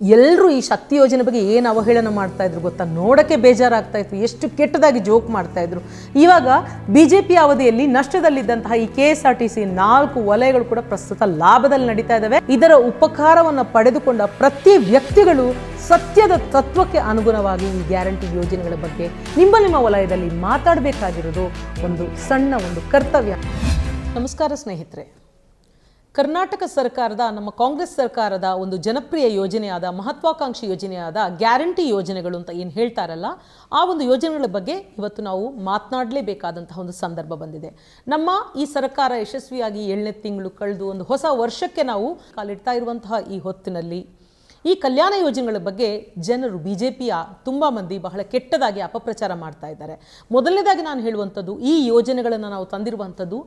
ಎಲ್ಲರೂ ಈ ಶಕ್ತಿ ಯೋಜನೆ ಬಗ್ಗೆ ಏನು ಅವಹೇಳನ ಮಾಡ್ತಾ ಇದ್ರು ಗೊತ್ತಾ? ನೋಡೋಕ್ಕೆ ಬೇಜಾರಾಗ್ತಾ ಇತ್ತು. ಎಷ್ಟು ಕೆಟ್ಟದಾಗಿ ಜೋಕ್ ಮಾಡ್ತಾ ಇದ್ರು. ಇವಾಗ ಬಿ ಜೆ ಪಿ ಅವಧಿಯಲ್ಲಿ ನಷ್ಟದಲ್ಲಿದ್ದಂತಹ ಈ K S R T C ನಾಲ್ಕು ವಲಯಗಳು ಕೂಡ ಪ್ರಸ್ತುತ ಲಾಭದಲ್ಲಿ ನಡೀತಾ ಇದ್ದಾವೆ ಇದರ ಉಪಕಾರವನ್ನು ಪಡೆದುಕೊಂಡ ಪ್ರತಿ ವ್ಯಕ್ತಿಗಳು ಸತ್ಯದ ತತ್ವಕ್ಕೆ ಅನುಗುಣವಾಗಿ ಈ ಗ್ಯಾರಂಟಿ ಯೋಜನೆಗಳ ಬಗ್ಗೆ ನಿಮ್ಮ ನಿಮ್ಮ ವಲಯದಲ್ಲಿ ಮಾತಾಡಬೇಕಾಗಿರೋದು ಒಂದು ಸಣ್ಣ ಒಂದು ಕರ್ತವ್ಯ. ನಮಸ್ಕಾರ ಸ್ನೇಹಿತರೆ. ಕರ್ನಾಟಕ ಸರ್ಕಾರದ, ನಮ್ಮ ಕಾಂಗ್ರೆಸ್ ಸರ್ಕಾರದ ಒಂದು ಜನಪ್ರಿಯ ಯೋಜನೆಯಾದ, ಮಹತ್ವಾಕಾಂಕ್ಷಿ ಯೋಜನೆಯಾದ ಗ್ಯಾರಂಟಿ ಯೋಜನೆಗಳು ಅಂತ ಏನು ಹೇಳ್ತಾರಲ್ಲ, ಆ ಒಂದು ಯೋಜನೆಗಳ ಬಗ್ಗೆ ಇವತ್ತು ನಾವು ಮಾತನಾಡಲೇಬೇಕಾದಂತಹ ಒಂದು ಸಂದರ್ಭ ಬಂದಿದೆ. ನಮ್ಮ ಈ ಸರ್ಕಾರ ಯಶಸ್ವಿಯಾಗಿ ಏಳನೇ ತಿಂಗಳು ಕಳೆದು ಒಂದು ಹೊಸ ವರ್ಷಕ್ಕೆ ನಾವು ಕಾಲಿಡ್ತಾ ಇರುವಂತಹ ಈ ಹೊತ್ತಿನಲ್ಲಿ ಈ ಕಲ್ಯಾಣ ಯೋಜನೆಗಳ ಬಗ್ಗೆ ಜನರು ಬಿ ಜೆ ಪಿಯ ತುಂಬ ಮಂದಿ ಬಹಳ ಕೆಟ್ಟದಾಗಿ ಅಪಪ್ರಚಾರ ಮಾಡ್ತಾ ಇದ್ದಾರೆ. ಮೊದಲನೇದಾಗಿ ನಾನು ಹೇಳುವಂಥದ್ದು, ಈ ಯೋಜನೆಗಳನ್ನು ನಾವು ತಂದಿರುವಂಥದ್ದು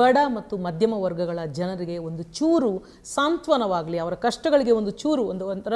ಬಡ ಮತ್ತು ಮಧ್ಯಮ ವರ್ಗಗಳ ಜನರಿಗೆ ಒಂದು ಚೂರು ಸಾಂತ್ವನವಾಗಲಿ, ಅವರ ಕಷ್ಟಗಳಿಗೆ ಒಂದು ಚೂರು ಒಂದು ಒಂಥರ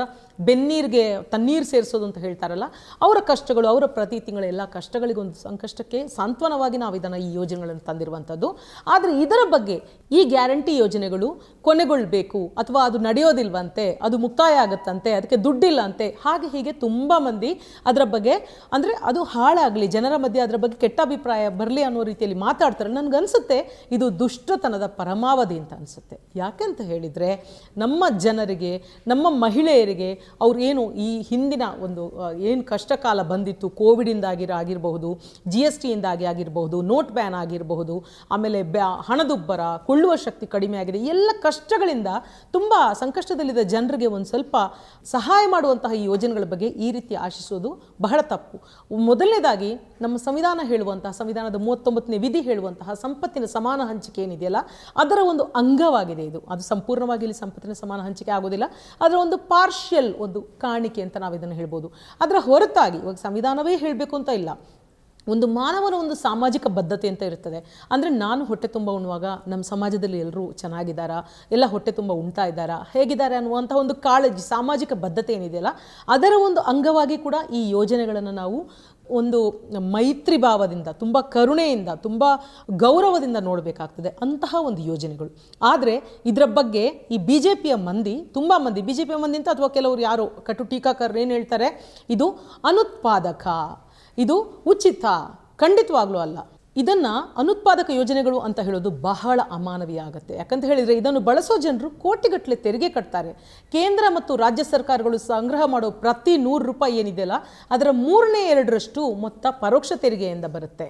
ಬೆನ್ನೀರಿಗೆ ತಣ್ಣೀರು ಸೇರಿಸೋದು ಅಂತ ಹೇಳ್ತಾರಲ್ಲ, ಅವರ ಕಷ್ಟಗಳು, ಅವರ ಪ್ರತಿ ತಿಂಗಳ ಎಲ್ಲ ಕಷ್ಟಗಳಿಗೆ ಒಂದು ಸಂಕಷ್ಟಕ್ಕೆ ಸಾಂತ್ವನವಾಗಿ ನಾವು ಇದನ್ನು ಈ ಯೋಜನೆಗಳನ್ನು ತಂದಿರುವಂಥದ್ದು. ಆದರೆ ಇದರ ಬಗ್ಗೆ ಈ ಗ್ಯಾರಂಟಿ ಯೋಜನೆಗಳು ಕೊನೆಗೊಳ್ಳಬೇಕು ಅಥವಾ ಅದು ನಡೆಯೋದಿಲ್ವಂತೆ, ಅದು ಮುಕ್ತಾಯ ಆಗುತ್ತಂತೆ ಅದಕ್ಕೆ ದುಡ್ಡಿಲ್ಲ ಅಂತೆ ಹಾಗೆ ಹೀಗೆ ತುಂಬ ಮಂದಿ ಅದರ ಬಗ್ಗೆ, ಅಂದರೆ ಅದು ಹಾಳಾಗಲಿ, ಜನರ ಮಧ್ಯೆ ಅದರ ಬಗ್ಗೆ ಕೆಟ್ಟ ಅಭಿಪ್ರಾಯ ಬರಲಿ ಅನ್ನೋ ರೀತಿಯಲ್ಲಿ ಮಾತಾಡ್ತಾರೆ. ನನಗನ್ಸುತ್ತೆ ಇದು ದುಷ್ಟತನದ ಪರಮಾವಧಿ ಅಂತ ಅನಿಸುತ್ತೆ. ಯಾಕೆಂತ ಹೇಳಿದರೆ, ನಮ್ಮ ಜನರಿಗೆ, ನಮ್ಮ ಮಹಿಳೆಯರಿಗೆ ಅವ್ರು ಏನು ಈ ಹಿಂದಿನ ಒಂದು ಏನು ಕಷ್ಟಕಾಲ ಬಂದಿತ್ತು ಕೋವಿಡಿಂದಾಗಿ ಆಗಿರಬಹುದು, ಜಿ ಎಸ್ ಟಿಯಿಂದಾಗಿ ಆಗಿರಬಹುದು, ನೋಟ್ ಬ್ಯಾನ್ ಆಗಿರಬಹುದು, ಆಮೇಲೆ ಬ್ಯಾ, ಹಣದುಬ್ಬರ, ಕೊಳ್ಳುವ ಶಕ್ತಿ ಕಡಿಮೆ ಆಗಿದೆ, ಎಲ್ಲ ಕಷ್ಟಗಳಿಂದ ತುಂಬ ಸಂಕಷ್ಟದಲ್ಲಿದ್ದ ಜನರಿಗೆ ಒಂದು ಸ್ವಲ್ಪ ಸಹಾಯ ಮಾಡುವಂತಹ ಈ ಯೋಜನೆಗಳ ಬಗ್ಗೆ ಈ ರೀತಿ ಆಶಿಸೋದು ಬಹಳ ತಪ್ಪು. ಮೊದಲನೇದಾಗಿ ನಮ್ಮ ಸಂವಿಧಾನ ಹೇಳುವಂತಹ, ಸಂವಿಧಾನದ ಮೂವತ್ತೊಂಬತ್ತನೇ ವಿಧಿ ಹೇಳುವಂತಹ ಸಂಪತ್ತಿನ ಸಮಾನ ಹಂಚಿಕೆ ಏನಿದೆಯಲ್ಲ, ಅದರ ಒಂದು ಅಂಗವಾಗಿದೆ ಇದು. ಅದು ಸಂಪೂರ್ಣವಾಗಿ ಇಲ್ಲಿ ಸಂಪತ್ತಿನ ಸಮಾನ ಹಂಚಿಕೆ ಆಗೋದಿಲ್ಲ. ಅದರ ಒಂದು ಪಾರ್ಷಿಯಲ್ ಒಂದು ಕಾಣಿಕೆ ಅಂತ ನಾವು ಇದನ್ನು ಹೇಳ್ಬೋದು. ಅದರ ಹೊರತಾಗಿ, ಇವಾಗ ಸಂವಿಧಾನವೇ ಹೇಳಬೇಕು ಅಂತ ಇಲ್ಲ. ಒಂದು ಮಾನವನ ಒಂದು ಸಾಮಾಜಿಕ ಬದ್ಧತೆ ಅಂತ ಇರ್ತದೆ. ಅಂದರೆ ನಾನು ಹೊಟ್ಟೆ ತುಂಬ ಉಣ್ಣುವಾಗ ನಮ್ಮ ಸಮಾಜದಲ್ಲಿ ಎಲ್ಲರೂ ಚೆನ್ನಾಗಿದ್ದಾರಾ? ಎಲ್ಲ ಹೊಟ್ಟೆ ತುಂಬ ಉಣ್ತಾ ಇದ್ದಾರಾ? ಹೇಗಿದ್ದಾರೆ ಅನ್ನುವಂಥ ಒಂದು ಕಾಳಜಿ, ಸಾಮಾಜಿಕ ಬದ್ಧತೆ ಏನಿದೆಯಲ್ಲ, ಅದರ ಒಂದು ಅಂಗವಾಗಿ ಕೂಡ ಈ ಯೋಜನೆಗಳನ್ನು ನಾವು ಒಂದು ಮೈತ್ರಿ ಭಾವದಿಂದ, ತುಂಬ ಕರುಣೆಯಿಂದ, ತುಂಬ ಗೌರವದಿಂದ ನೋಡಬೇಕಾಗ್ತದೆ ಅಂತಹ ಒಂದು ಯೋಜನೆಗಳು. ಆದರೆ ಇದರ ಬಗ್ಗೆ ಈ ಬಿ ಜೆ ಪಿಯ ಮಂದಿ, ತುಂಬ ಮಂದಿ ಬಿ ಜೆ ಪಿಯ ಮಂದಿ ಅಂತ ಅಥವಾ ಕೆಲವರು ಯಾರು, ಕಟು ಟೀಕಾಕಾರರು ಏನು ಹೇಳ್ತಾರೆ? ಇದು ಅನುತ್ಪಾದಕ. ಇದು ಉಚಿತ, ಖಂಡಿತವಾಗ್ಲೂ ಅಲ್ಲ. ಇದನ್ನ ಅನುತ್ಪಾದಕ ಯೋಜನೆಗಳು ಅಂತ ಹೇಳೋದು ಬಹಳ ಅಮಾನವೀಯ ಆಗುತ್ತೆ. ಯಾಕಂತ ಹೇಳಿದರೆ ಇದನ್ನು ಬಳಸೋ ಜನರು ಕೋಟಿಗಟ್ಟಲೆ ತೆರಿಗೆ ಕಟ್ತಾರೆ. ಕೇಂದ್ರ ಮತ್ತು ರಾಜ್ಯ ಸರ್ಕಾರಗಳು ಸಂಗ್ರಹ ಮಾಡೋ ಪ್ರತಿ ನೂರು ರೂಪಾಯಿ ಏನಿದೆಯಲ್ಲ, ಅದರ ಮೂರನೇ ಎರಡರಷ್ಟು ಮೊತ್ತ ಪರೋಕ್ಷ ತೆರಿಗೆಯಿಂದ ಬರುತ್ತೆ.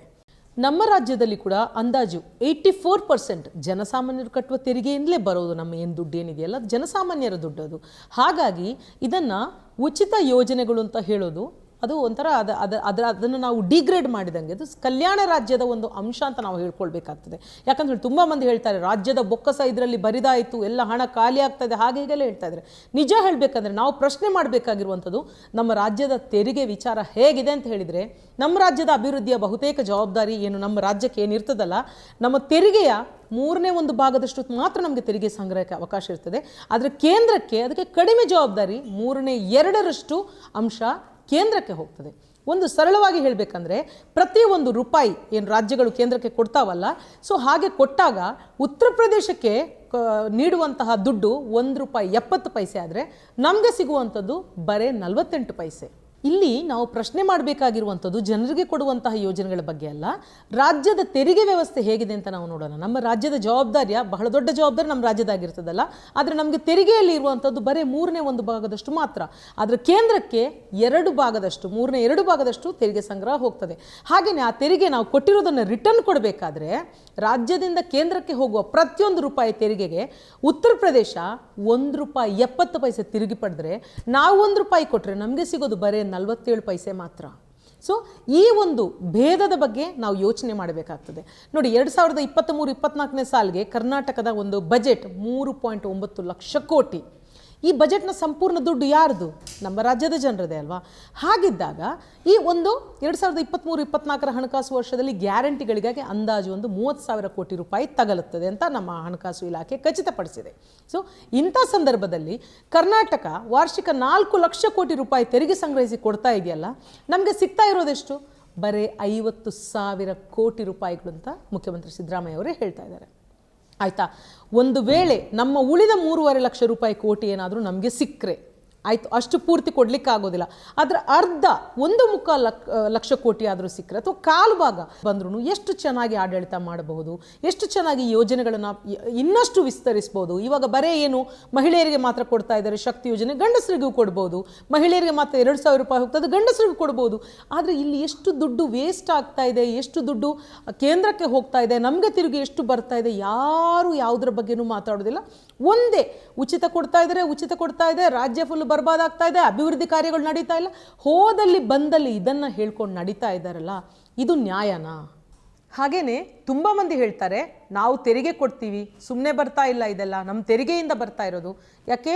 ನಮ್ಮ ರಾಜ್ಯದಲ್ಲಿ ಕೂಡ ಅಂದಾಜು ಏಯ್ಟಿ ಫೋರ್ ಪರ್ಸೆಂಟ್ ಜನಸಾಮಾನ್ಯರು ಕಟ್ಟುವ ತೆರಿಗೆಯಿಂದಲೇ ಬರೋದು ನಮ್ಮ ಏನು ದುಡ್ಡು ಏನಿದೆಯಲ್ಲ ಜನಸಾಮಾನ್ಯರ ದುಡ್ಡು ಅದು. ಹಾಗಾಗಿ ಇದನ್ನು ಉಚಿತ ಯೋಜನೆಗಳು ಅಂತ ಹೇಳೋದು ಅದು ಒಂಥರ ಅದು ಅದು ಅದರ ಅದನ್ನು ನಾವು ಡಿಗ್ರೇಡ್ ಮಾಡಿದಂಗೆ. ಅದು ಕಲ್ಯಾಣ ರಾಜ್ಯದ ಒಂದು ಅಂಶ ಅಂತ ನಾವು ಹೇಳ್ಕೊಳ್ಬೇಕಾಗ್ತದೆ. ಯಾಕಂದ್ರೆ ತುಂಬ ಮಂದಿ ಹೇಳ್ತಾರೆ, ರಾಜ್ಯದ ಬೊಕ್ಕಸ ಇದರಲ್ಲಿ ಬರಿದಾಯಿತು, ಎಲ್ಲ ಹಣ ಖಾಲಿ ಆಗ್ತದೆ, ಹಾಗೆ ಹೀಗೆಲ್ಲ ಹೇಳ್ತಾ ಇದ್ದಾರೆ. ನಿಜ ಹೇಳಬೇಕಂದ್ರೆ ನಾವು ಪ್ರಶ್ನೆ ಮಾಡಬೇಕಾಗಿರುವಂಥದ್ದು, ನಮ್ಮ ರಾಜ್ಯದ ತೆರಿಗೆ ವಿಚಾರ ಹೇಗಿದೆ ಅಂತ ಹೇಳಿದರೆ, ನಮ್ಮ ರಾಜ್ಯದ ಅಭಿವೃದ್ಧಿಯ ಬಹುತೇಕ ಜವಾಬ್ದಾರಿ ಏನು, ನಮ್ಮ ರಾಜ್ಯಕ್ಕೆ ಏನಿರ್ತದಲ್ಲ, ನಮ್ಮ ತೆರಿಗೆಯ ಮೂರನೇ ಒಂದು ಭಾಗದಷ್ಟು ಮಾತ್ರ ನಮಗೆ ತೆರಿಗೆ ಸಂಗ್ರಹಕ್ಕೆ ಅವಕಾಶ ಇರ್ತದೆ. ಆದರೆ ಕೇಂದ್ರಕ್ಕೆ ಅದಕ್ಕೆ ಕಡಿಮೆ ಜವಾಬ್ದಾರಿ ಮೂರನೇ ಎರಡರಷ್ಟು ಅಂಶ ಕೇಂದ್ರಕ್ಕೆ ಹೋಗ್ತದೆ. ಒಂದು ಸರಳವಾಗಿ ಹೇಳಬೇಕಂದ್ರೆ ಪ್ರತಿ ಒಂದು ರೂಪಾಯಿ ಏನು ರಾಜ್ಯಗಳು ಕೇಂದ್ರಕ್ಕೆ ಕೊಡ್ತಾವಲ್ಲ, ಸೊ ಹಾಗೆ ಕೊಟ್ಟಾಗ ಉತ್ತರ ಪ್ರದೇಶಕ್ಕೆ ನೀಡುವಂತಹ ದುಡ್ಡು ಒಂದು ರೂಪಾಯಿ ಎಪ್ಪತ್ತು ಪೈಸೆ ಆದರೆ ನಮಗೆ ಸಿಗುವಂಥದ್ದು ಬರೇ ನಲವತ್ತೆಂಟು ಪೈಸೆ. ಇಲ್ಲಿ ನಾವು ಪ್ರಶ್ನೆ ಮಾಡಬೇಕಾಗಿರುವಂಥದ್ದು ಜನರಿಗೆ ಕೊಡುವಂತಹ ಯೋಜನೆಗಳ ಬಗ್ಗೆ ಅಲ್ಲ. ರಾಜ್ಯದ ತೆರಿಗೆ ವ್ಯವಸ್ಥೆ ಹೇಗಿದೆ ಅಂತ ನಾವು ನೋಡೋಣ. ನಮ್ಮ ರಾಜ್ಯದ ಜವಾಬ್ದಾರಿಯ, ಬಹಳ ದೊಡ್ಡ ಜವಾಬ್ದಾರಿ ನಮ್ಮ ರಾಜ್ಯದಾಗಿರ್ತದಲ್ಲ. ಆದರೆ ನಮಗೆ ತೆರಿಗೆಯಲ್ಲಿ ಇರುವಂಥದ್ದು ಬರೀ ಮೂರನೇ ಒಂದು ಭಾಗದಷ್ಟು ಮಾತ್ರ. ಆದರೆ ಕೇಂದ್ರಕ್ಕೆ ಎರಡು ಭಾಗದಷ್ಟು, ಮೂರನೇ ಎರಡು ಭಾಗದಷ್ಟು ತೆರಿಗೆ ಸಂಗ್ರಹ ಹೋಗ್ತದೆ. ಹಾಗೆಯೇ ಆ ತೆರಿಗೆ ನಾವು ಕೊಟ್ಟಿರೋದನ್ನು ರಿಟರ್ನ್ ಕೊಡಬೇಕಾದ್ರೆ ರಾಜ್ಯದಿಂದ ಕೇಂದ್ರಕ್ಕೆ ಹೋಗುವ ಪ್ರತಿಯೊಂದು ರೂಪಾಯಿ ತೆರಿಗೆಗೆ ಉತ್ತರ ಪ್ರದೇಶ ಒಂದು ರೂಪಾಯಿ ಎಪ್ಪತ್ತು ಪೈಸೆ ತಿರುಗಿ ಪಡೆದ್ರೆ ನಾವು ಒಂದು ರೂಪಾಯಿ ಕೊಟ್ಟರೆ ನಮಗೆ ಸಿಗೋದು ಬರೀ ನಲವತ್ತೇಳು ಪೈಸೆ ಮಾತ್ರ. ಸೊ ಈ ಒಂದು ಭೇದದ ಬಗ್ಗೆ ನಾವು ಯೋಚನೆ ಮಾಡಬೇಕಾಗ್ತದೆ. ನೋಡಿ, ಎರಡು ಸಾವಿರದ ಇಪ್ಪತ್ತ್ಮೂರು ಇಪ್ಪತ್ನಾಲ್ಕನೇ ಸಾಲಿಗೆ ಕರ್ನಾಟಕದ ಒಂದು ಬಜೆಟ್ ಮೂರು ಪಾಯಿಂಟ್ ಒಂಬತ್ತು ಲಕ್ಷ ಕೋಟಿ. ಈ ಬಜೆಟ್ನ ಸಂಪೂರ್ಣ ದುಡ್ಡು ಯಾರ್ದು? ನಮ್ಮ ರಾಜ್ಯದ ಜನರದೇ ಅಲ್ವಾ? ಹಾಗಿದ್ದಾಗ ಈ ಒಂದು ಎರಡು ಸಾವಿರದ ಇಪ್ಪತ್ತ್ಮೂರು ಇಪ್ಪತ್ನಾಲ್ಕರ ಹಣಕಾಸು ವರ್ಷದಲ್ಲಿ ಗ್ಯಾರಂಟಿಗಳಿಗಾಗಿ ಅಂದಾಜು ಒಂದು ಮೂವತ್ತು ಸಾವಿರ ಕೋಟಿ ರೂಪಾಯಿ ತಗಲುತ್ತದೆ ಅಂತ ನಮ್ಮ ಹಣಕಾಸು ಇಲಾಖೆ ಖಚಿತಪಡಿಸಿದೆ. ಸೊ ಇಂಥ ಸಂದರ್ಭದಲ್ಲಿ ಕರ್ನಾಟಕ ವಾರ್ಷಿಕ ನಾಲ್ಕು ಲಕ್ಷ ಕೋಟಿ ರೂಪಾಯಿ ತೆರಿಗೆ ಸಂಗ್ರಹಿಸಿ ಕೊಡ್ತಾ ಇದೆಯಲ್ಲ, ನಮಗೆ ಸಿಗ್ತಾ ಇರೋದೆಷ್ಟು ಬರೀ ಐವತ್ತು ಸಾವಿರ ಕೋಟಿ ರೂಪಾಯಿಗಳು ಅಂತ ಮುಖ್ಯಮಂತ್ರಿ ಸಿದ್ದರಾಮಯ್ಯ ಅವರೇ ಹೇಳ್ತಾ ಇದ್ದಾರೆ. ಆಯಿತಾ? ಒಂದು ವೇಳೆ ನಮ್ಮ ಉಳಿದ ಮೂರುವರೆ ಲಕ್ಷ ರೂಪಾಯಿ ಕೋಟಿ ಏನಾದರೂ ನಮಗೆ ಸಿಕ್ಕರೆ ಆಯಿತು, ಅಷ್ಟು ಪೂರ್ತಿ ಕೊಡಲಿಕ್ಕೆ ಆಗೋದಿಲ್ಲ ಅದರ ಅರ್ಧ, ಒಂದು ಮುಖ ಲಕ್ ಲಕ್ಷ ಕೋಟಿ ಆದರೂ ಸಿಕ್ಕರೆ ಅಥವಾ ಕಾಲು ಭಾಗ ಬಂದ್ರೂ ಎಷ್ಟು ಚೆನ್ನಾಗಿ ಆಡಳಿತ ಮಾಡಬಹುದು, ಎಷ್ಟು ಚೆನ್ನಾಗಿ ಯೋಜನೆಗಳನ್ನು ಇನ್ನಷ್ಟು ವಿಸ್ತರಿಸ್ಬೋದು ಇವಾಗ ಬರೇ ಏನು, ಮಹಿಳೆಯರಿಗೆ ಮಾತ್ರ ಕೊಡ್ತಾ ಇದ್ದಾರೆ ಶಕ್ತಿ ಯೋಜನೆ, ಗಂಡಸರಿಗೂ ಕೊಡ್ಬೋದು. ಮಹಿಳೆಯರಿಗೆ ಮಾತ್ರ ಎರಡು ಸಾವಿರ ರೂಪಾಯಿ ಹೋಗ್ತದೆ, ಗಂಡಸರಿಗೂ ಕೊಡ್ಬೋದು. ಆದರೆ ಇಲ್ಲಿ ಎಷ್ಟು ದುಡ್ಡು ವೇಸ್ಟ್ ಆಗ್ತಾ ಇದೆ, ಎಷ್ಟು ದುಡ್ಡು ಕೇಂದ್ರಕ್ಕೆ ಹೋಗ್ತಾ ಇದೆ, ನಮಗೆ ತಿರುಗಿ ಎಷ್ಟು ಬರ್ತಾ ಇದೆ, ಯಾರು ಯಾವುದ್ರ ಬಗ್ಗೆನೂ ಮಾತಾಡೋದಿಲ್ಲ. ಒಂದೇ ಉಚಿತ ಕೊಡ್ತಾ ಇದ್ದಾರೆ ಉಚಿತ ಕೊಡ್ತಾ ಇದೆ, ರಾಜ್ಯ ಫುಲ್ ಬರ್ಬಾದಾಗ್ತಾ ಇದೆ, ಅಭಿವೃದ್ಧಿ ಕಾರ್ಯಗಳು ನಡೀತಾ ಇಲ್ಲ. ಹೋದಲ್ಲಿ ಬಂದಲ್ಲಿ ಇದನ್ನು ಹೇಳ್ಕೊಂಡು ನಡೀತಾ ಇದ್ದಾರಲ್ಲ ಇದು ನ್ಯಾಯನಾ? ಹಾಗೆಯೇ ತುಂಬ ಮಂದಿ ಹೇಳ್ತಾರೆ, ನಾವು ತೆರಿಗೆ ಕೊಡ್ತೀವಿ ಸುಮ್ಮನೆ ಬರ್ತಾ ಇಲ್ಲ ಇದೆಲ್ಲ ನಮ್ಮ ತೆರಿಗೆಯಿಂದ ಬರ್ತಾ ಇರೋದು. ಯಾಕೆ?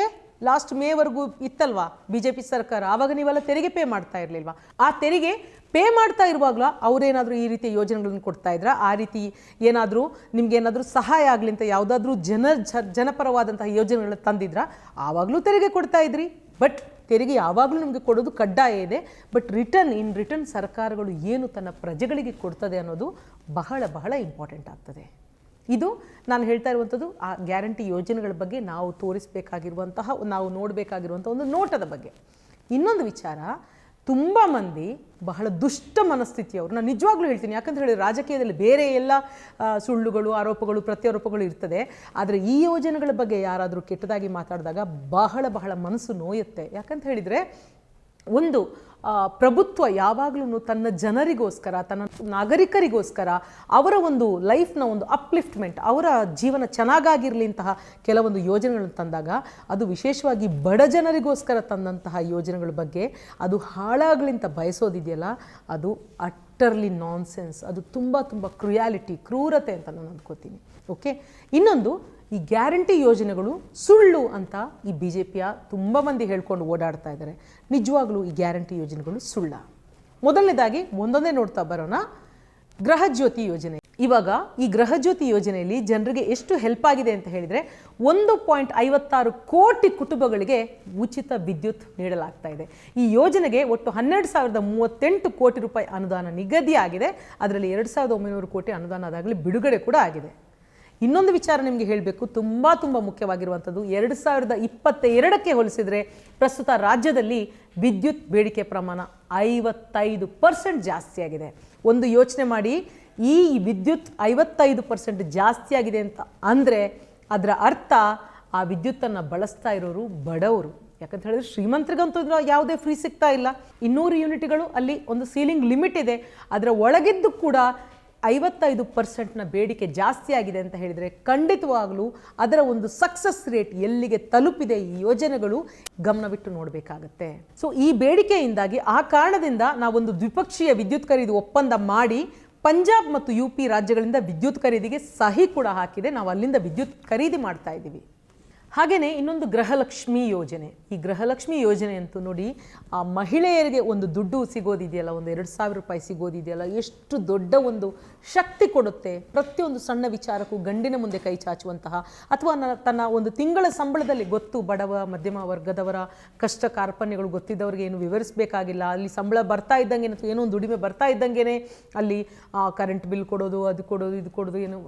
ಲಾಸ್ಟ್ ಮೇವರೆಗೂ ಇತ್ತಲ್ವಾ? ಬಿ ಜೆ ಪಿ ಸರ್ಕಾರ. ಆವಾಗ ನೀವೆಲ್ಲ ತೆರಿಗೆ ಪೇ ಮಾಡ್ತಾ ಇರಲಿಲ್ವಾ? ಆ ತೆರಿಗೆ ಪೇ ಮಾಡ್ತಾ ಇರುವಾಗಲೂ ಅವರೇನಾದರೂ ಈ ರೀತಿಯ ಯೋಜನೆಗಳನ್ನು ಕೊಡ್ತಾ ಇದ್ರ? ಆ ರೀತಿ ಏನಾದರೂ ನಿಮ್ಗೇನಾದರೂ ಸಹಾಯ ಆಗಲಿ ಅಂತ ಯಾವುದಾದ್ರೂ ಜನ ಜನಪರವಾದಂತಹ ಯೋಜನೆಗಳನ್ನ ತಂದಿದ್ರ? ಆವಾಗಲೂ ತೆರಿಗೆ ಕೊಡ್ತಾ ಇದ್ರಿ. ಬಟ್ ತೆರಿಗೆ ಯಾವಾಗಲೂ ನಿಮಗೆ ಕೊಡೋದು ಕಡ್ಡಾಯ ಇದೆ. ಬಟ್ ರಿಟರ್ನ್, ಇನ್ ರಿಟರ್ನ್ ಸರ್ಕಾರಗಳು ಏನು ತನ್ನ ಪ್ರಜೆಗಳಿಗೆ ಕೊಡ್ತದೆ ಅನ್ನೋದು ಬಹಳ ಬಹಳ ಇಂಪಾರ್ಟೆಂಟ್ ಆಗ್ತದೆ. ಇದು ನಾನು ಹೇಳ್ತಾ ಇರುವಂಥದ್ದು ಆ ಗ್ಯಾರಂಟಿ ಯೋಜನೆಗಳ ಬಗ್ಗೆ ನಾವು ತೋರಿಸಬೇಕಾಗಿರುವಂತಹ, ನಾವು ನೋಡಬೇಕಾಗಿರುವಂಥ ಒಂದು ನೋಟದ ಬಗ್ಗೆ. ಇನ್ನೊಂದು ವಿಚಾರ, ತುಂಬ ಮಂದಿ ಬಹಳ ದುಷ್ಟ ಮನಸ್ಥಿತಿಯವರು ನಾನು ನಿಜವಾಗ್ಲೂ ಹೇಳ್ತೀನಿ, ಯಾಕಂತ ಹೇಳಿದ್ರೆ ರಾಜಕೀಯದಲ್ಲಿ ಬೇರೆ ಎಲ್ಲ ಸುಳ್ಳುಗಳು, ಆರೋಪಗಳು, ಪ್ರತ್ಯಾರೋಪಗಳು ಇರ್ತದೆ. ಆದರೆ ಈ ಯೋಜನೆಗಳ ಬಗ್ಗೆ ಯಾರಾದರೂ ಕೆಟ್ಟದಾಗಿ ಮಾತಾಡಿದಾಗ ಬಹಳ ಬಹಳ ಮನಸ್ಸು ನೋಯುತ್ತೆ. ಯಾಕಂತ ಹೇಳಿದರೆ ಒಂದು ಪ್ರಭುತ್ವ ಯಾವಾಗಲೂ ತನ್ನ ಜನರಿಗೋಸ್ಕರ, ತನ್ನ ನಾಗರಿಕರಿಗೋಸ್ಕರ, ಅವರ ಒಂದು ಲೈಫ್ನ ಒಂದು ಅಪ್ಲಿಫ್ಟ್ಮೆಂಟ್ ಅವರ ಜೀವನ ಚೆನ್ನಾಗಾಗಿರಲಿ ಅಂತಹ ಕೆಲವೊಂದು ಯೋಜನೆಗಳನ್ನು ತಂದಾಗ, ಅದು ವಿಶೇಷವಾಗಿ ಬಡ ಜನರಿಗೋಸ್ಕರ ತಂದಂತಹ ಯೋಜನೆಗಳ ಬಗ್ಗೆ ಅದು ಹಾಳಾಗ್ಲಿಂತ ಬಯಸೋದಿದೆಯಲ್ಲ, ಅದು ಅಟ್ಟರ್ಲಿ ನಾನ್ಸೆನ್ಸ್ ಅದು ತುಂಬ ತುಂಬ ಕ್ರಿಯಾಲಿಟಿ ಕ್ರೂರತೆ ಅಂತ ನಾನು ಅಂದ್ಕೋತೀನಿ. ಓಕೆ ಇನ್ನೊಂದು ಈ ಗ್ಯಾರಂಟಿ ಯೋಜನೆಗಳು ಸುಳ್ಳು ಅಂತ ಈ ಬಿ ಜೆ ಪಿಯ ತುಂಬ ಮಂದಿ ಹೇಳ್ಕೊಂಡು ಓಡಾಡ್ತಾ ಇದ್ದಾರೆ. ನಿಜವಾಗ್ಲೂ ಈ ಗ್ಯಾರಂಟಿ ಯೋಜನೆಗಳು ಸುಳ್ಳ. ಮೊದಲನೇದಾಗಿ ಒಂದೊಂದೇ ನೋಡ್ತಾ ಬರೋಣ. ಗೃಹಜ್ಯೋತಿ ಯೋಜನೆ. ಇವಾಗ ಈ ಗೃಹಜ್ಯೋತಿ ಯೋಜನೆಯಲ್ಲಿ ಜನರಿಗೆ ಎಷ್ಟು ಹೆಲ್ಪ್ ಆಗಿದೆ ಅಂತ ಹೇಳಿದರೆ ಒಂದು ಪಾಯಿಂಟ್ ಐವತ್ತಾರು ಕೋಟಿ ಕುಟುಂಬಗಳಿಗೆ ಉಚಿತ ವಿದ್ಯುತ್ ನೀಡಲಾಗ್ತಾ ಇದೆ. ಈ ಯೋಜನೆಗೆ ಒಟ್ಟು ಹನ್ನೆರಡು ಸಾವಿರದ ಮೂವತ್ತೆಂಟು ಕೋಟಿ ರೂಪಾಯಿ ಅನುದಾನ ನಿಗದಿಯಾಗಿದೆ. ಅದರಲ್ಲಿ ಎರಡು ಸಾವಿರದ ಒಂಬೈನೂರು ಕೋಟಿ ಅನುದಾನ ಅದಾಗಲಿ ಬಿಡುಗಡೆ ಕೂಡ ಆಗಿದೆ. ಇನ್ನೊಂದು ವಿಚಾರ ನಿಮಗೆ ಹೇಳಬೇಕು. ತುಂಬ ತುಂಬ ಮುಖ್ಯವಾಗಿರುವಂಥದ್ದು ಎರಡು ಸಾವಿರದ ಇಪ್ಪತ್ತ ಎರಡಕ್ಕೆ ಹೋಲಿಸಿದರೆ ಪ್ರಸ್ತುತ ರಾಜ್ಯದಲ್ಲಿ ವಿದ್ಯುತ್ ಬೇಡಿಕೆ ಪ್ರಮಾಣ ಐವತ್ತೈದು ಪರ್ಸೆಂಟ್ ಜಾಸ್ತಿ ಆಗಿದೆ ಒಂದು ಯೋಚನೆ ಮಾಡಿ, ಈ ವಿದ್ಯುತ್ ಐವತ್ತೈದು ಪರ್ಸೆಂಟ್ ಜಾಸ್ತಿ ಆಗಿದೆ ಅಂತ ಅಂದರೆ ಅದರ ಅರ್ಥ ಆ ವಿದ್ಯುತ್ತನ್ನು ಬಳಸ್ತಾ ಇರೋರು ಬಡವರು. ಯಾಕಂತ ಹೇಳಿದ್ರೆ ಶ್ರೀಮಂತರಿಗಂತೂ ಯಾವುದೇ ಫ್ರೀ ಸಿಗ್ತಾ ಇಲ್ಲ. ಇನ್ನೂರು ಯೂನಿಟ್ಗಳು ಅಲ್ಲಿ ಒಂದು ಸೀಲಿಂಗ್ ಲಿಮಿಟ್ ಇದೆ. ಅದರ ಒಳಗಿದ್ದು ಕೂಡ ಐವತ್ತೈದು ಪರ್ಸೆಂಟ್ನ ಬೇಡಿಕೆ ಜಾಸ್ತಿ ಆಗಿದೆ ಅಂತ ಹೇಳಿದರೆ ಖಂಡಿತವಾಗಲೂ ಅದರ ಒಂದು ಸಕ್ಸಸ್ ರೇಟ್ ಎಲ್ಲಿಗೆ ತಲುಪಿದೆ ಈ ಯೋಜನೆಗಳು ಗಮನವಿಟ್ಟು ನೋಡಬೇಕಾಗತ್ತೆ. ಸೊ ಈ ಬೇಡಿಕೆಯಿಂದಾಗಿ ಆ ಕಾರಣದಿಂದ ನಾವೊಂದು ದ್ವಿಪಕ್ಷೀಯ ವಿದ್ಯುತ್ ಖರೀದಿ ಒಪ್ಪಂದ ಮಾಡಿ ಪಂಜಾಬ್ ಮತ್ತು ಯು ಪಿ ರಾಜ್ಯಗಳಿಂದ ವಿದ್ಯುತ್ ಖರೀದಿಗೆ ಸಹಿ ಕೂಡ ಹಾಕಿದೆ. ನಾವು ಅಲ್ಲಿಂದ ವಿದ್ಯುತ್ ಖರೀದಿ ಮಾಡ್ತಾ ಇದ್ದೀವಿ. ಹಾಗೆಯೇ ಇನ್ನೊಂದು ಗೃಹಲಕ್ಷ್ಮಿ ಯೋಜನೆ. ಈ ಗೃಹಲಕ್ಷ್ಮಿ ಯೋಜನೆ ಅಂತೂ ನೋಡಿ, ಆ ಮಹಿಳೆಯರಿಗೆ ಒಂದು ದುಡ್ಡು ಸಿಗೋದಿದೆಯಲ್ಲ, ಒಂದು ಎರಡು ಸಾವಿರ ರೂಪಾಯಿ ಸಿಗೋದಿದೆಯಲ್ಲ, ಎಷ್ಟು ದೊಡ್ಡ ಒಂದು ಶಕ್ತಿ ಕೊಡುತ್ತೆ. ಪ್ರತಿಯೊಂದು ಸಣ್ಣ ವಿಚಾರಕ್ಕೂ ಗಂಡಿನ ಮುಂದೆ ಕೈ ಚಾಚುವಂತಹ ಅಥವಾ ತನ್ನ ಒಂದು ತಿಂಗಳ ಸಂಬಳದಲ್ಲಿ ಗೊತ್ತು, ಬಡವ, ಮಧ್ಯಮ ವರ್ಗದವರ ಕಷ್ಟ ಕಾರ್ಪಣ್ಯಗಳು ಗೊತ್ತಿದ್ದವರಿಗೆ ಏನು ವಿವರಿಸಬೇಕಾಗಿಲ್ಲ. ಅಲ್ಲಿ ಸಂಬಳ ಬರ್ತಾ ಇದ್ದಂಗೆ ಅಥವಾ ಏನೋ ಒಂದು ದುಡಿಮೆ ಬರ್ತಾ ಇದ್ದಂಗೆ ಅಲ್ಲಿ ಕರೆಂಟ್ ಬಿಲ್ ಕೊಡೋದು, ಅದು ಕೊಡೋದು, ಇದು ಕೊಡೋದು, ಏನು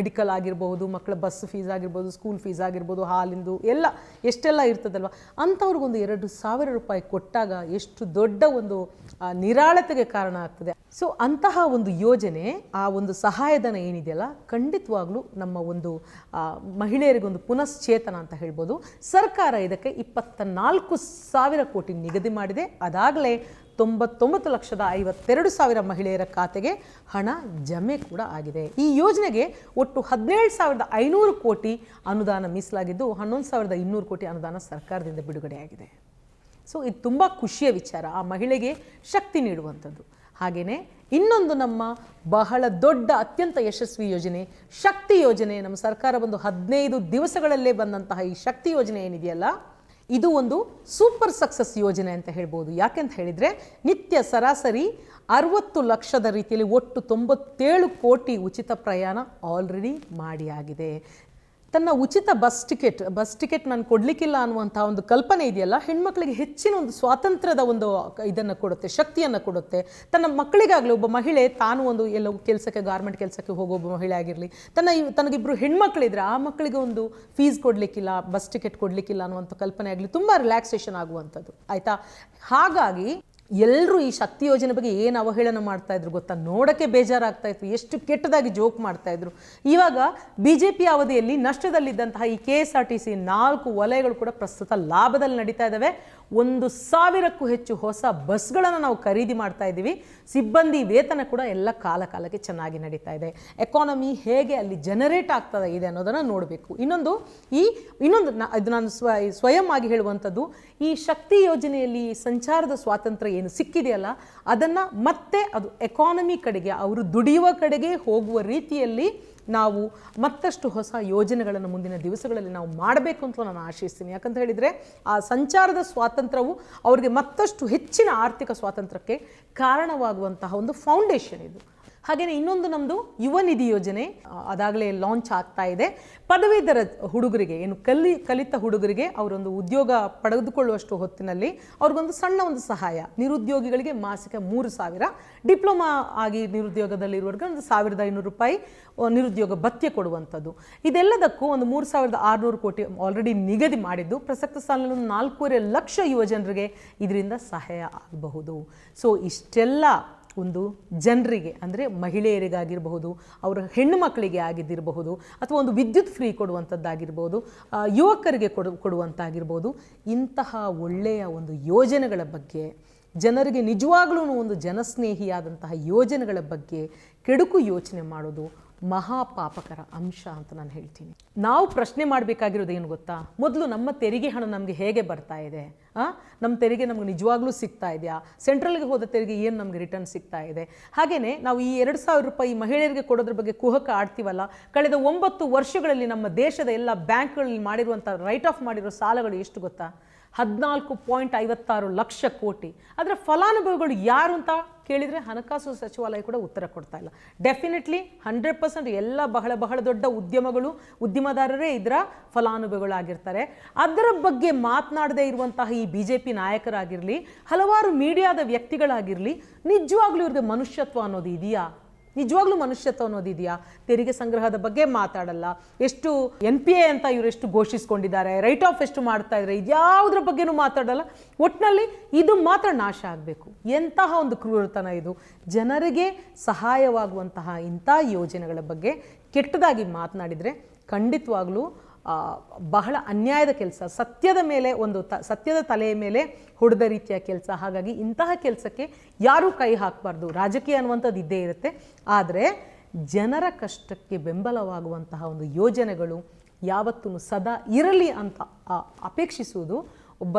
ಮೆಡಿಕಲ್ ಆಗಿರ್ಬೋದು, ಮಕ್ಕಳ ಬಸ್ ಫೀಸ್ ಆಗಿರ್ಬೋದು ಸ್ಕೂಲ್ ಫೀಸ್ ಆಗಿರ್ಬೋದು ಹಾಲಿಂದು ಎಲ್ಲ ಎಷ್ಟೆಲ್ಲ ಇರ್ತದಲ್ವ? ಅಂಥವ್ರಿಗೊಂದು ಎರಡು ಸಾವಿರ ರೂಪಾಯಿ ಕೊಟ್ಟಾಗ ಎಷ್ಟು ದೊಡ್ಡ ಒಂದು ನಿರಾಳತೆಗೆ ಕಾರಣ ಆಗ್ತದೆ. ಸೊ ಅಂತಹ ಒಂದು ಯೋಜನೆ, ಆ ಒಂದು ಸಹಾಯಧನ ಏನಿದೆಯಲ್ಲ, ಖಂಡಿತವಾಗ್ಲೂ ನಮ್ಮ ಒಂದು ಮಹಿಳೆಯರಿಗೊಂದು ಪುನಶ್ಚೇತನ ಅಂತ ಹೇಳ್ಬೋದು. ಸರ್ಕಾರ ಇದಕ್ಕೆ ಇಪ್ಪತ್ತ ನಾಲ್ಕು ಸಾವಿರ ಕೋಟಿ ನಿಗದಿ ಮಾಡಿದೆ. ಅದಾಗಲೇ ತೊಂಬತ್ತೊಂಬತ್ತು ಲಕ್ಷದ ಐವತ್ತೆರಡು ಸಾವಿರ ಮಹಿಳೆಯರ ಖಾತೆಗೆ ಹಣ ಜಮೆ ಕೂಡ ಆಗಿದೆ. ಈ ಯೋಜನೆಗೆ ಒಟ್ಟು ಹದಿನೇಳು ಸಾವಿರದ ಐನೂರು ಕೋಟಿ ಅನುದಾನ ಮೀಸಲಾಗಿದ್ದು, ಹನ್ನೊಂದು ಸಾವಿರದ ಇನ್ನೂರು ಕೋಟಿ ಅನುದಾನ ಸರ್ಕಾರದಿಂದ ಬಿಡುಗಡೆಯಾಗಿದೆ. ಸೊ ಇದು ತುಂಬ ಖುಷಿಯ ವಿಚಾರ. ಆ ಮಹಿಳೆಗೆ ಶಕ್ತಿ ನೀಡುವಂಥದ್ದು. ಹಾಗೆಯೇ ಇನ್ನೊಂದು ನಮ್ಮ ಬಹಳ ದೊಡ್ಡ, ಅತ್ಯಂತ ಯಶಸ್ವಿ ಯೋಜನೆ, ಶಕ್ತಿ ಯೋಜನೆ. ನಮ್ಮ ಸರ್ಕಾರ ಬಂದು ಹದಿನೈದು ದಿವಸಗಳಲ್ಲೇ ಬಂದಂತಹ ಈ ಶಕ್ತಿ ಯೋಜನೆ ಏನಿದೆಯಲ್ಲ ಇದು ಒಂದು ಸೂಪರ್ ಸಕ್ಸಸ್ ಯೋಜನೆ ಅಂತ ಹೇಳ್ಬೋದು. ಯಾಕೆಂತ ಹೇಳಿದರೆ, ನಿತ್ಯ ಸರಾಸರಿ ಅರವತ್ತು ಲಕ್ಷದ ರೀತಿಯಲ್ಲಿ ಒಟ್ಟು ತೊಂಬತ್ತೇಳು ಕೋಟಿ ಉಚಿತ ಪ್ರಯಾಣ ಆಲ್ರೆಡಿ ಮಾಡಿ ಆಗಿದೆ ತನ್ನ ಉಚಿತ ಬಸ್ ಟಿಕೆಟ್ ಬಸ್ ಟಿಕೆಟ್ ನಾನು ಕೊಡಲಿಕ್ಕಿಲ್ಲ ಅನ್ನುವಂಥ ಒಂದು ಕಲ್ಪನೆ ಇದೆಯಲ್ಲ, ಹೆಣ್ಮಕ್ಳಿಗೆ ಹೆಚ್ಚಿನ ಒಂದು ಸ್ವಾತಂತ್ರ್ಯದ ಒಂದು ಇದನ್ನು ಕೊಡುತ್ತೆ, ಶಕ್ತಿಯನ್ನು ಕೊಡುತ್ತೆ. ತನ್ನ ಮಕ್ಕಳಿಗಾಗಲಿ ಒಬ್ಬ ಮಹಿಳೆ, ತಾನು ಒಂದು ಎಲ್ಲ ಕೆಲಸಕ್ಕೆ ಗಾರ್ಮೆಂಟ್ ಕೆಲಸಕ್ಕೆ ಹೋಗೋ ಒಬ್ಬ ಮಹಿಳೆ ಆಗಿರಲಿ, ತನ್ನ ತನಗಿಬ್ರು ಹೆಣ್ಮಕ್ಳಿದ್ರೆ ಆ ಮಕ್ಕಳಿಗೆ ಒಂದು ಫೀಸ್ ಕೊಡಲಿಕ್ಕಿಲ್ಲ, ಬಸ್ ಟಿಕೆಟ್ ಕೊಡಲಿಕ್ಕಿಲ್ಲ ಅನ್ನುವಂಥ ಕಲ್ಪನೆ ಆಗಲಿ ತುಂಬ ರಿಲ್ಯಾಕ್ಸೇಷನ್ ಆಗುವಂಥದ್ದು. ಆಯಿತಾ? ಹಾಗಾಗಿ ಎಲ್ಲರೂ ಈ ಶಕ್ತಿ ಯೋಜನೆ ಬಗ್ಗೆ ಏನು ಅವಹೇಳನ ಮಾಡ್ತಾ ಇದ್ರು ಗೊತ್ತಾ? ನೋಡೋಕ್ಕೆ ಬೇಜಾರಾಗ್ತಾ ಇತ್ತು. ಎಷ್ಟು ಕೆಟ್ಟದಾಗಿ ಜೋಕ್ ಮಾಡ್ತಾ ಇದ್ರು. ಇವಾಗ ಬಿ ಜೆ ಪಿ ಅವಧಿಯಲ್ಲಿ ನಷ್ಟದಲ್ಲಿದ್ದಂತಹ ಈ K S R T C ನಾಲ್ಕು ವಲಯಗಳು ಕೂಡ ಪ್ರಸ್ತುತ ಲಾಭದಲ್ಲಿ ನಡೀತಾ ಇದ್ದಾವೆ ಒಂದು ಸಾವಿರಕ್ಕೂ ಹೆಚ್ಚು ಹೊಸ ಬಸ್ಗಳನ್ನು ನಾವು ಖರೀದಿ ಮಾಡ್ತಾ ಇದ್ದೀವಿ. ಸಿಬ್ಬಂದಿ ವೇತನ ಕೂಡ ಎಲ್ಲ ಕಾಲ ಕಾಲಕ್ಕೆ ಚೆನ್ನಾಗಿ ನಡೀತಾ ಇದೆ. ಎಕಾನಮಿ ಹೇಗೆ ಅಲ್ಲಿ ಜನರೇಟ್ ಆಗ್ತಾ ಇದೆ ಅನ್ನೋದನ್ನು ನೋಡಬೇಕು. ಇನ್ನೊಂದು, ಈ, ಇನ್ನೊಂದು ಇದು ನಾನು ಸ್ವ, ಸ್ವಯಂ ಆಗಿ ಹೇಳುವಂಥದ್ದು, ಈ ಶಕ್ತಿ ಯೋಜನೆಯಲ್ಲಿ ಸಂಚಾರದ ಸ್ವಾತಂತ್ರ್ಯ ಏನು ಸಿಕ್ಕಿದೆಯಲ್ಲ, ಅದನ್ನು ಮತ್ತೆ ಅದು ಎಕಾನಮಿ ಕಡೆಗೆ, ಅವರು ದುಡಿಯುವ ಕಡೆಗೆ ಹೋಗುವ ರೀತಿಯಲ್ಲಿ ನಾವು ಮತ್ತಷ್ಟು ಹೊಸ ಯೋಜನೆಗಳನ್ನು ಮುಂದಿನ ದಿವಸಗಳಲ್ಲಿ ನಾವು ಮಾಡಬೇಕು ಅಂತ ನಾನು ಆಶಿಸ್ತೀನಿ. ಯಾಕಂತ ಹೇಳಿದರೆ, ಆ ಸಂಚಾರದ ಸ್ವಾತಂತ್ರ್ಯವು ಅವರಿಗೆ ಮತ್ತಷ್ಟು ಹೆಚ್ಚಿನ ಆರ್ಥಿಕ ಸ್ವಾತಂತ್ರ್ಯಕ್ಕೆ ಕಾರಣವಾಗುವಂತಹ ಒಂದು ಫೌಂಡೇಶನ್ ಇದು. ಹಾಗೆಯೇ ಇನ್ನೊಂದು ನಮ್ಮದು ಯುವ ನಿಧಿ ಯೋಜನೆ ಅದಾಗಲೇ ಲಾಂಚ್ ಆಗ್ತಾ ಇದೆ. ಪದವೀಧರ ಹುಡುಗರಿಗೆ, ಏನು ಕಲಿ, ಕಲಿತ ಹುಡುಗರಿಗೆ ಅವರೊಂದು ಉದ್ಯೋಗ ಪಡೆದುಕೊಳ್ಳುವಷ್ಟು ಹೊತ್ತಿನಲ್ಲಿ ಅವ್ರಿಗೊಂದು ಸಣ್ಣ ಒಂದು ಸಹಾಯ. ನಿರುದ್ಯೋಗಿಗಳಿಗೆ ಮಾಸಿಕ ಮೂರು ಸಾವಿರ, ಡಿಪ್ಲೊಮಾ ಆಗಿ ನಿರುದ್ಯೋಗದಲ್ಲಿರುವವರಿಗೆ ಒಂದು ಸಾವಿರದ ಐನೂರು ರೂಪಾಯಿ ನಿರುದ್ಯೋಗ ಭತ್ಯೆ ಕೊಡುವಂಥದ್ದು. ಇದೆಲ್ಲದಕ್ಕೂ ಒಂದು ಮೂರು ಸಾವಿರದ ಆರುನೂರು ಕೋಟಿ ಆಲ್ರೆಡಿ ನಿಗದಿ ಮಾಡಿದ್ದು, ಪ್ರಸಕ್ತ ಒಂದು ನಾಲ್ಕೂವರೆ ಲಕ್ಷ ಯುವ ಜನರಿಗೆ ಇದರಿಂದ ಸಹಾಯ ಆಗಬಹುದು. ಸೊ ಇಷ್ಟೆಲ್ಲ ಒಂದು ಜನರಿಗೆ, ಅಂದರೆ ಮಹಿಳೆಯರಿಗಾಗಿರಬಹುದು, ಅವರ ಹೆಣ್ಣು ಮಕ್ಕಳಿಗೆ ಆಗಿದ್ದಿರಬಹುದು, ಅಥವಾ ಒಂದು ವಿದ್ಯುತ್ ಫ್ರೀ ಕೊಡುವಂಥದ್ದಾಗಿರ್ಬೋದು ಯುವಕರಿಗೆ ಕೊಡು, ಕೊಡುವಂತಾಗಿರ್ಬೋದು, ಇಂತಹ ಒಳ್ಳೆಯ ಒಂದು ಯೋಜನೆಗಳ ಬಗ್ಗೆ, ಜನರಿಗೆ ನಿಜವಾಗ್ಲೂ ಒಂದು ಜನಸ್ನೇಹಿಯಾದಂತಹ ಯೋಜನೆಗಳ ಬಗ್ಗೆ ಕೆಡುಕು ಯೋಚನೆ ಮಾಡೋದು ಮಹಾಪಾಪಕರ ಅಂಶ ಅಂತ ನಾನು ಹೇಳ್ತೀನಿ. ನಾವು ಪ್ರಶ್ನೆ ಮಾಡಬೇಕಾಗಿರೋದು ಏನು ಗೊತ್ತಾ? ಮೊದಲು ನಮ್ಮ ತೆರಿಗೆ ಹಣ ನಮಗೆ ಹೇಗೆ ಬರ್ತಾ ಇದೆ? ನಮ್ಮ ತೆರಿಗೆ ನಮಗೆ ನಿಜವಾಗ್ಲೂ ಸಿಗ್ತಾ ಇದೆಯಾ? ಸೆಂಟ್ರಲ್ಗೆ ಹೋದ ತೆರಿಗೆ ಏನು ನಮಗೆ ರಿಟರ್ನ್ ಸಿಗ್ತಾ ಇದೆ? ಹಾಗೆಯೇ ನಾವು ಈ ಎರಡು ಸಾವಿರ ರೂಪಾಯಿ ಮಹಿಳೆಯರಿಗೆ ಕೊಡೋದ್ರ ಬಗ್ಗೆ ಕುಹಕ ಆಡ್ತೀವಲ್ಲ, ಕಳೆದ ಒಂಬತ್ತು ವರ್ಷಗಳಲ್ಲಿ ನಮ್ಮ ದೇಶದ ಎಲ್ಲ ಬ್ಯಾಂಕ್ಗಳಲ್ಲಿ ಮಾಡಿರುವಂಥ ರೈಟ್ ಆಫ್ ಮಾಡಿರೋ ಸಾಲಗಳು ಎಷ್ಟು ಗೊತ್ತಾ? ಹದಿನಾಲ್ಕು ಪಾಯಿಂಟ್ ಐವತ್ತಾರು ಲಕ್ಷ ಕೋಟಿ. ಅದರ ಫಲಾನುಭವಿಗಳು ಯಾರು ಅಂತ ಕೇಳಿದರೆ ಹಣಕಾಸು ಸಚಿವಾಲಯ ಕೂಡ ಉತ್ತರ ಕೊಡ್ತಾ ಇಲ್ಲ. ಡೆಫಿನೆಟ್ಲಿ ಹಂಡ್ರೆಡ್ ಪರ್ಸೆಂಟ್ ಎಲ್ಲ ಬಹಳ ಬಹಳ ದೊಡ್ಡ ಉದ್ಯಮಗಳು, ಉದ್ಯಮದಾರರೇ ಇದರ ಫಲಾನುಭವಿಗಳಾಗಿರ್ತಾರೆ. ಅದರ ಬಗ್ಗೆ ಮಾತನಾಡದೇ ಇರುವಂತಹ ಈ ಬಿ ಜೆ ಪಿ ನಾಯಕರಾಗಿರಲಿ, ಹಲವಾರು ಮೀಡಿಯಾದ ವ್ಯಕ್ತಿಗಳಾಗಿರಲಿ, ನಿಜವಾಗ್ಲೂ ಇವ್ರಿಗೆ ಮನುಷ್ಯತ್ವ ಅನ್ನೋದು ಇದೆಯಾ? ನಿಜವಾಗ್ಲೂ ಮನುಷ್ಯತ್ವ ಅನ್ನೋದಿದೆಯಾ? ತೆರಿಗೆ ಸಂಗ್ರಹದ ಬಗ್ಗೆ ಮಾತಾಡಲ್ಲ. ಎಷ್ಟು ಎನ್ ಪಿ ಎ ಅಂತ ಇವರು ಎಷ್ಟು ಘೋಷಿಸ್ಕೊಂಡಿದ್ದಾರೆ? ರೈಟ್ ಆಫ್ ಎಷ್ಟು ಮಾಡ್ತಾ ಇದ್ದಾರೆ ಇದ್ಯಾವುದ್ರ ಬಗ್ಗೆನೂ ಮಾತಾಡಲ್ಲ. ಒಟ್ಟಿನಲ್ಲಿ ಇದು ಮಾತ್ರ ನಾಶ ಆಗಬೇಕು. ಎಂತಹ ಒಂದು ಕ್ರೂರತನ ಇದು? ಜನರಿಗೆ ಸಹಾಯವಾಗುವಂತಹ ಇಂಥ ಯೋಜನೆಗಳ ಬಗ್ಗೆ ಕೆಟ್ಟದಾಗಿ ಮಾತನಾಡಿದರೆ ಖಂಡಿತವಾಗ್ಲೂ ಬಹಳ ಅನ್ಯಾಯದ ಕೆಲಸ, ಸತ್ಯದ ಮೇಲೆ ಒಂದು ತ, ಸತ್ಯದ ತಲೆಯ ಮೇಲೆ ಹೊಡೆದ ರೀತಿಯ ಕೆಲಸ. ಹಾಗಾಗಿ ಇಂತಹ ಕೆಲಸಕ್ಕೆ ಯಾರೂ ಕೈ ಹಾಕಬಾರ್ದು. ರಾಜಕೀಯ ಅನ್ನುವಂಥದ್ದು ಇದ್ದೇ ಇರುತ್ತೆ. ಆದರೆ ಜನರ ಕಷ್ಟಕ್ಕೆ ಬೆಂಬಲವಾಗುವಂತಹ ಒಂದು ಯೋಜನೆಗಳು ಯಾವತ್ತೂ ಸದಾ ಇರಲಿ ಅಂತ ಅಪೇಕ್ಷಿಸುವುದು ಒಬ್ಬ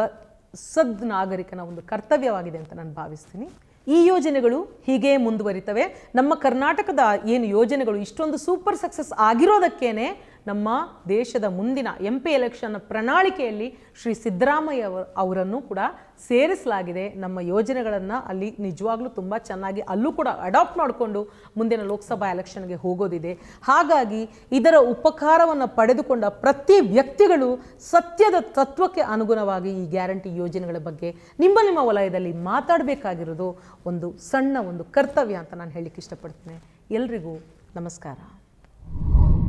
ಸದ್ ನಾಗರಿಕನ ಒಂದು ಕರ್ತವ್ಯವಾಗಿದೆ ಅಂತ ನಾನು ಭಾವಿಸ್ತೀನಿ. ಈ ಯೋಜನೆಗಳು ಹೀಗೆ ಮುಂದುವರಿತವೆ. ನಮ್ಮ ಕರ್ನಾಟಕದ ಏನು ಯೋಜನೆಗಳು ಇಷ್ಟೊಂದು ಸೂಪರ್ ಸಕ್ಸಸ್ ಆಗಿರೋದಕ್ಕೇನೆ ನಮ್ಮ ದೇಶದ ಮುಂದಿನ ಎಂ ಪಿ ಎಲೆಕ್ಷನ್ ಪ್ರಣಾಳಿಕೆಯಲ್ಲಿ ಶ್ರೀ ಸಿದ್ದರಾಮಯ್ಯ ಅವರ- ಅವರನ್ನು ಕೂಡ ಸೇರಿಸಲಾಗಿದೆ. ನಮ್ಮ ಯೋಜನೆಗಳನ್ನು ಅಲ್ಲಿ ನಿಜವಾಗ್ಲೂ ತುಂಬ ಚೆನ್ನಾಗಿ ಅಲ್ಲೂ ಕೂಡ ಅಡಾಪ್ಟ್ ಮಾಡಿಕೊಂಡು ಮುಂದಿನ ಲೋಕಸಭಾ ಎಲೆಕ್ಷನ್ಗೆ ಹೋಗೋದಿದೆ. ಹಾಗಾಗಿ ಇದರ ಉಪಕಾರವನ್ನು ಪಡೆದುಕೊಂಡ ಪ್ರತಿ ವ್ಯಕ್ತಿಗಳು ಸತ್ಯದ ತತ್ವಕ್ಕೆ ಅನುಗುಣವಾಗಿ ಈ ಗ್ಯಾರಂಟಿ ಯೋಜನೆಗಳ ಬಗ್ಗೆ ನಿಮ್ಮ ನಿಮ್ಮ ವಲಯದಲ್ಲಿ ಮಾತಾಡಬೇಕಾಗಿರೋದು ಒಂದು ಸಣ್ಣ ಒಂದು ಕರ್ತವ್ಯ ಅಂತ ನಾನು ಹೇಳಲಿಕ್ಕೆ ಇಷ್ಟಪಡ್ತೇನೆ. ಎಲ್ರಿಗೂ ನಮಸ್ಕಾರ.